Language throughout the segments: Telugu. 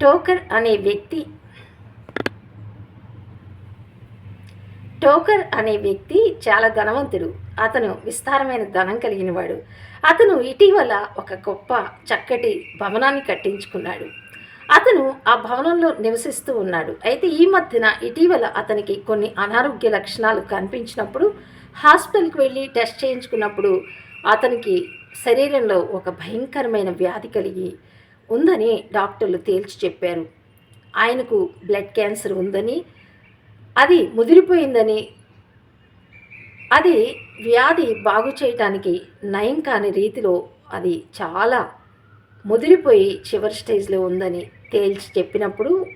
టోకర్ అనే వ్యక్తి టోకర్ అనే వ్యక్తి చాలా ధనవంతుడు. అతను విస్తారమైన ధనం కలిగినవాడు. అతను ఇటీవల ఒక గొప్ప చక్కటి భవనాన్ని కట్టించుకున్నాడు. అతను ఆ భవనంలో నివసిస్తూ ఉన్నాడు. అయితే ఈ మధ్యన ఇటీవల అతనికి కొన్ని అనారోగ్య లక్షణాలు కనిపించినప్పుడు హాస్పిటల్కి వెళ్ళి టెస్ట్ చేయించుకున్నప్పుడు అతనికి శరీరంలో ఒక భయంకరమైన వ్యాధి కలిగి ఉందని డాక్టర్లు తేల్చి చెప్పారు. ఆయనకు బ్లడ్ క్యాన్సర్ ఉందని అది ముదిరిపోయిందని అది వ్యాధి బాగు చేయటానికి నయం కాని రీతిలో అది చాలా ముదిరిపోయి చివరి స్టేజ్లో ఉందని తేల్చి చెప్పినప్పుడు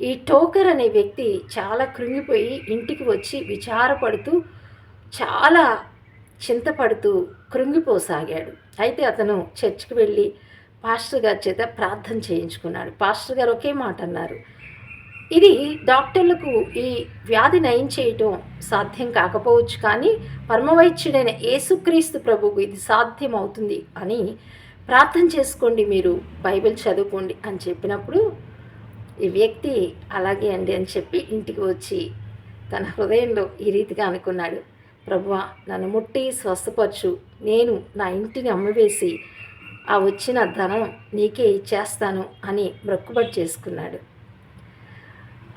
ఈ టోకర్ అనే వ్యక్తి చాలా కృంగిపోయి ఇంటికి వచ్చి విచారపడుతూ చాలా చింతపడుతూ కృంగిపోసాగాడు. అయితే అతను చర్చికి వెళ్ళి పాస్టర్ గారి చేత ప్రార్థన చేయించుకున్నాడు. పాస్టర్ గారు ఒకే మాట అన్నారు. ఇది డాక్టర్లకు ఈ వ్యాధి నయం చేయటం సాధ్యం కాకపోవచ్చు కానీ పరమవైద్యుడైన యేసుక్రీస్తు ప్రభువుకు ఇది సాధ్యం అవుతుంది అని ప్రార్థన చేసుకోండి మీరు బైబిల్ చదువుకోండి అని చెప్పినప్పుడు ఈ వ్యక్తి అలాగే అండి అని చెప్పి ఇంటికి వచ్చి తన హృదయంలో ఈ రీతిగా అనుకున్నాడు. ప్రభువా నన్ను ముట్టి స్వస్థపరచు. నేను నా ఇంటిని అమ్మవేసి ఆ వచ్చిన ధనం నీకే ఇచ్చేస్తాను అని మొక్కుబడి చేసుకున్నాడు.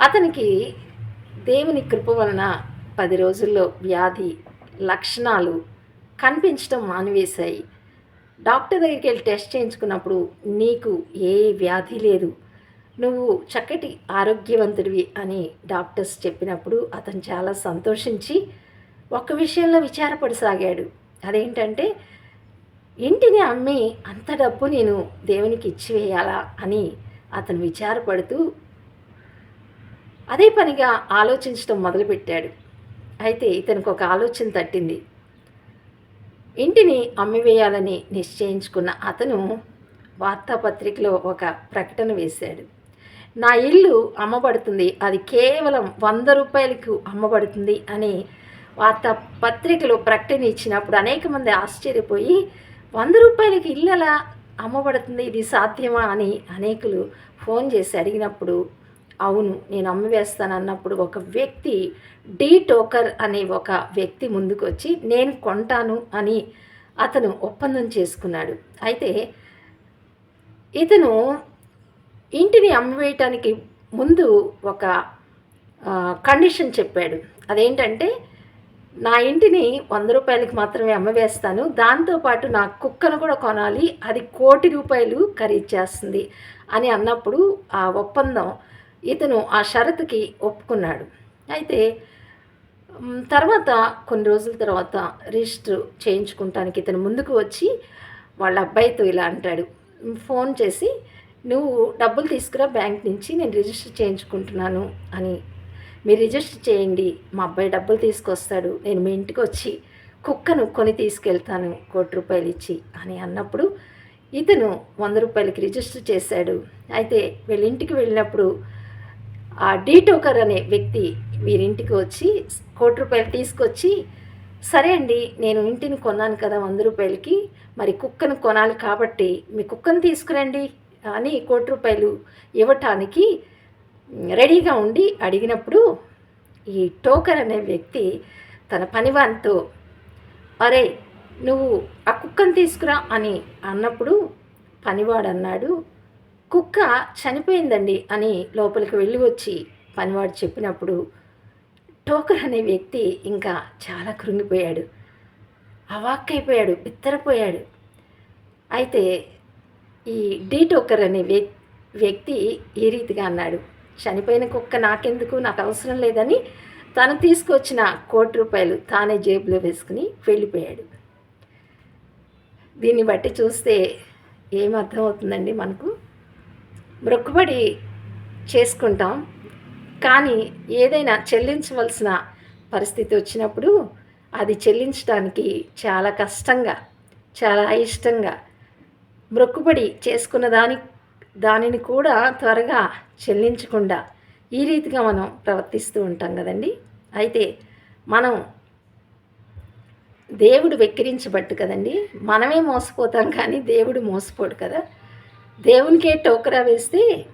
అతనికి దేవుని కృప వలన పది రోజుల్లో వ్యాధి లక్షణాలు కనిపించడం మానివేశాయి. డాక్టర్ దగ్గరికి వెళ్ళి టెస్ట్ చేయించుకున్నప్పుడు నీకు ఏ వ్యాధి లేదు నువ్వు చక్కటి ఆరోగ్యవంతుడివి అని డాక్టర్స్ చెప్పినప్పుడు అతను చాలా సంతోషించి ఒక విషయంలో విచారపడసాగాడు. అదేంటంటే ఇంటిని అమ్మి అంత డబ్బు నేను దేవునికి ఇచ్చివేయాలా అని అతను విచారపడుతూ అదే పనిగా ఆలోచించడం మొదలుపెట్టాడు. అయితే ఇతనికి ఒక ఆలోచన తట్టింది. ఇంటిని అమ్మివేయాలని నిశ్చయించుకున్న అతను వార్తాపత్రికలో ఒక ప్రకటన వేశాడు. నా ఇల్లు అమ్మబడుతుంది. అది కేవలం వంద రూపాయలకు అమ్మబడుతుంది అని వార్తాపత్రికలో ప్రకటన ఇచ్చినప్పుడు అనేక మంది ఆశ్చర్యపోయి వంద రూపాయలకి ఇల్లలా అమ్మబడుతుంది? ఇది సాధ్యమా అని అనేకులు ఫోన్ చేసి అడిగినప్పుడు అవును నేను అమ్మివేస్తాను అన్నప్పుడు ఒక వ్యక్తి డీ టోకర్ అనే ఒక వ్యక్తి ముందుకు వచ్చి నేను కొంటాను అని అతను ఒప్పందం చేసుకున్నాడు. అయితే ఇతను ఇంటిని అమ్మివేయటానికి ముందు ఒక కండిషన్ చెప్పాడు. అదేంటంటే నా ఇంటిని వంద రూపాయలకి మాత్రమే అమ్మవేస్తాను. దాంతోపాటు నా కుక్కను కూడా కొనాలి. అది కోటి రూపాయలు ఖరీదు చేస్తుంది అని అన్నప్పుడు ఆ ఒప్పందం ఇతను ఆ షరతుకి ఒప్పుకున్నాడు. అయితే తర్వాత కొన్ని రోజుల తర్వాత రిజిస్టర్ చేయించుకుంటానికి ఇతను ముందుకు వచ్చి వాళ్ళ అబ్బాయితో ఇలా అంటాడు. ఫోన్ చేసి నువ్వు డబ్బులు తీసుకురా బ్యాంక్ నుంచి నేను రిజిస్టర్ చేయించుకుంటున్నాను అని మీరు రిజిస్టర్ చేయండి. మా అబ్బాయి డబ్బులు తీసుకొస్తాడు. నేను మీ ఇంటికి వచ్చి కుక్కను కొని తీసుకెళ్తాను. కోటి రూపాయలు ఇచ్చి అని అన్నప్పుడు ఇతను వంద రూపాయలకి రిజిస్టర్ చేశాడు. అయితే వీళ్ళ ఇంటికి వెళ్ళినప్పుడు ఆ డీటోకర్ అనే వ్యక్తి వీరింటికి వచ్చి కోటి రూపాయలు తీసుకొచ్చి సరే అండి నేను ఇంటిని కొన్నాను కదా వంద రూపాయలకి. మరి కుక్కను కొనాలి కాబట్టి మీ కుక్కను తీసుకురండి అని కోటి రూపాయలు ఇవ్వటానికి రెడీగా ఉండి అడిగినప్పుడు ఈ టోకర్ అనే వ్యక్తి తన పనివానితో అరే నువ్వు ఆ కుక్కను తీసుకురా అని అన్నప్పుడు పనివాడు అన్నాడు కుక్క చనిపోయిందండి అని లోపలికి వెళ్ళి వచ్చి పనివాడు చెప్పినప్పుడు టోకర్ అనే వ్యక్తి ఇంకా చాలా కృంగిపోయాడు అవాక్కైపోయాడు బిత్తరపోయాడు. అయితే ఈ డీ టోకర్ అనే వ్యక్తి ఈ రీతిగా అన్నాడు చనిపోయిన కుక్క నాకెందుకు? నాకు అవసరం లేదని తను తీసుకొచ్చిన కోటి రూపాయలు తానే జేబులో వేసుకుని వెళ్ళిపోయాడు. దీన్ని బట్టి చూస్తే ఏం అర్థమవుతుందండి మనకు? మొక్కుబడి చేసుకుంటాం కానీ ఏదైనా చెల్లించవలసిన పరిస్థితి వచ్చినప్పుడు అది చెల్లించడానికి చాలా కష్టంగా చాలా అయిష్టంగా మొక్కుబడి చేసుకున్న దానికి దానిని కూడా త్వరగా చెల్లించకుండా ఈ రీతిగా మనం ప్రవర్తిస్తూ ఉంటాం కదండి. అయితే మనం దేవుడు వెక్కిరించబట్టు కదండి. మనమే మోసపోతాం కానీ దేవుడు మోసపోడు కదా. దేవునికే టోకరా వేస్తే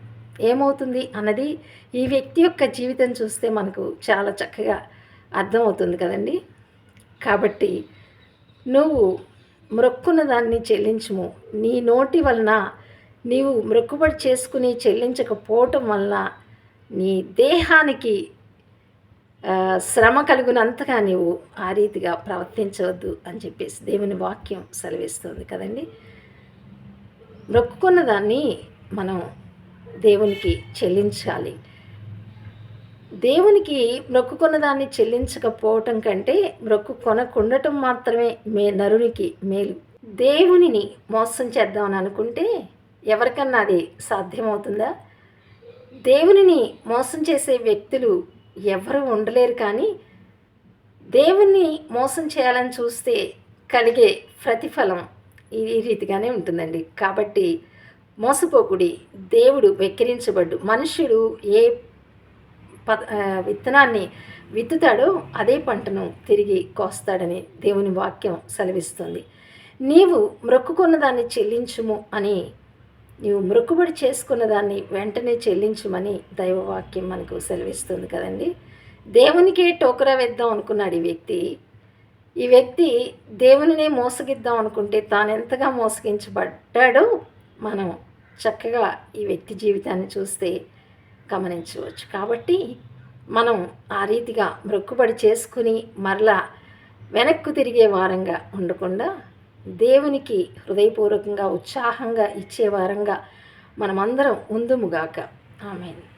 ఏమవుతుంది అన్నది ఈ వ్యక్తి యొక్క జీవితం చూస్తే మనకు చాలా చక్కగా అర్థమవుతుంది కదండి. కాబట్టి నువ్వు మ్రొక్కున్న దాన్ని చెల్లించము. నీ నోటి వలన నీవు మ్రొక్కుబడి చేసుకుని చెల్లించకపోవటం వలన నీ దేహానికి శ్రమ కలుగునంతగా నీవు ఆ రీతిగా ప్రవర్తించవద్దు అని చెప్పేసి దేవుని వాక్యం సెలవిస్తుంది కదండి. మొక్కుకున్న దాన్ని మనం దేవునికి చెల్లించాలి. దేవునికి మొక్కుకున్న దాన్ని చెల్లించకపోవటం కంటే మొక్కు కొనకుండటం మాత్రమే మే నరునికి మేలు. దేవునిని మోసం చేద్దామని అనుకుంటే ఎవరికన్నా అది సాధ్యమవుతుందా? దేవునిని మోసం చేసే వ్యక్తులు ఎవరు ఉండలేరు కానీ దేవుణ్ణి మోసం చేయాలని చూస్తే కలిగే ప్రతిఫలం ఈ రీతిగానే ఉంటుందండి. కాబట్టి మోసపోకుడి దేవుడు వెక్కిరించబడ్డు. మనుష్యుడు ఏ ప విత్తనాన్ని విత్తుతాడో అదే పంటను తిరిగి కోస్తాడని దేవుని వాక్యం సెలవిస్తుంది. నీవు మ్రొక్కుకున్న దాన్ని చెల్లించుము అని నీవు మృక్కుబడి చేసుకున్న దాన్ని వెంటనే చెల్లించమని దైవవాక్యం మనకు సెలవిస్తుంది కదండి. దేవునికే టోకరా వేద్దాం అనుకున్నాడు ఈ వ్యక్తి. ఈ వ్యక్తి దేవునినే మోసగిద్దాం అనుకుంటే తాను ఎంతగా మోసగించబడ్డాడో మనం చక్కగా ఈ వ్యక్తి జీవితాన్ని చూస్తే గమనించవచ్చు. కాబట్టి మనం ఆ రీతిగా మొక్కుబడి చేసుకుని మరలా వెనక్కు తిరిగే వారంగా ఉండకుండా దేవునికి హృదయపూర్వకంగా ఉత్సాహంగా ఇచ్చే వారంగా మనమందరం ఉందుముగాక ఆమెను.